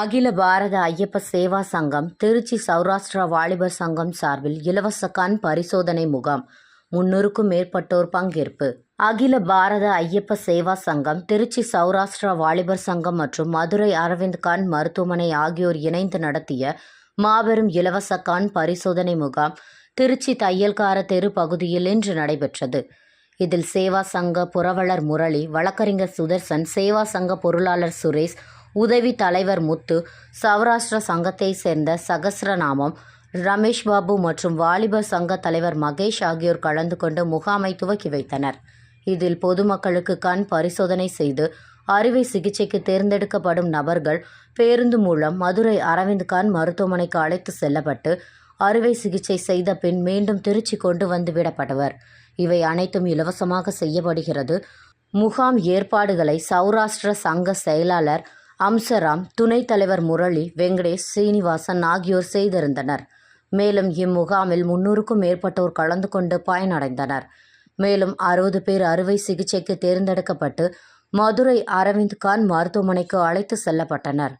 அகில பாரத ஐயப்ப சேவா சங்கம் திருச்சி சௌராஷ்டிரா வாலிபர் சங்கம் சார்பில் இலவச கண் பரிசோதனை முகாம். முன்னூறுக்கும் மேற்பட்டோர் பங்கேற்பு. அகில பாரத ஐயப்ப சேவா சங்கம் திருச்சி சௌராஷ்டிரா வாலிபர் சங்கம் மற்றும் மதுரை அரவிந்த் கண் மருத்துவமனை ஆகியோர் இணைந்து நடத்திய மாபெரும் இலவச கண் பரிசோதனை முகாம் திருச்சி தையல்கார தெரு பகுதியில் இன்று நடைபெற்றது. இதில் சேவா சங்க புரவலர் முரளி வழக்கறிஞர் சுதர்சன் சேவா சங்க பொருளாளர் சுரேஷ் உதவி தலைவர் முத்து சௌராஷ்டிர சங்கத்தை சேர்ந்த சகசிரநாமம் ரமேஷ் பாபு மற்றும் வாலிபர் சங்க தலைவர் மகேஷ் ஆகியோர் கலந்து கொண்டு முகாமை துவக்கி வைத்தனர். இதில் பொதுமக்களுக்கு கண் பரிசோதனை செய்து அறுவை சிகிச்சைக்கு தேர்ந்தெடுக்கப்படும் நபர்கள் பேருந்து மூலம் மதுரை அரவிந்த் கண் மருத்துவமனைக்கு அழைத்து செல்லப்பட்டு அறுவை சிகிச்சை செய்த பின் மீண்டும் திருச்சி கொண்டு வந்து விடப்படுவர் இவை அனைத்தும் இலவசமாக செய்யப்படுகிறது. முகாம் ஏற்பாடுகளை சௌராஷ்டிர சங்க செயலாளர் அம்சராம் துணைத் தலைவர் முரளி வெங்கடேஷ் சீனிவாசன் ஆகியோர் செய்திருந்தனர். மேலும் இம்முகாமில் முன்னூறுக்கும் மேற்பட்டோர் கலந்து கொண்டு பயனடைந்தனர். மேலும் அறுபது பேர் அறுவை சிகிச்சைக்கு தேர்ந்தெடுக்கப்பட்டு மதுரை அரவிந்த் கான் மருத்துவமனைக்கு அழைத்து செல்லப்பட்டனர்.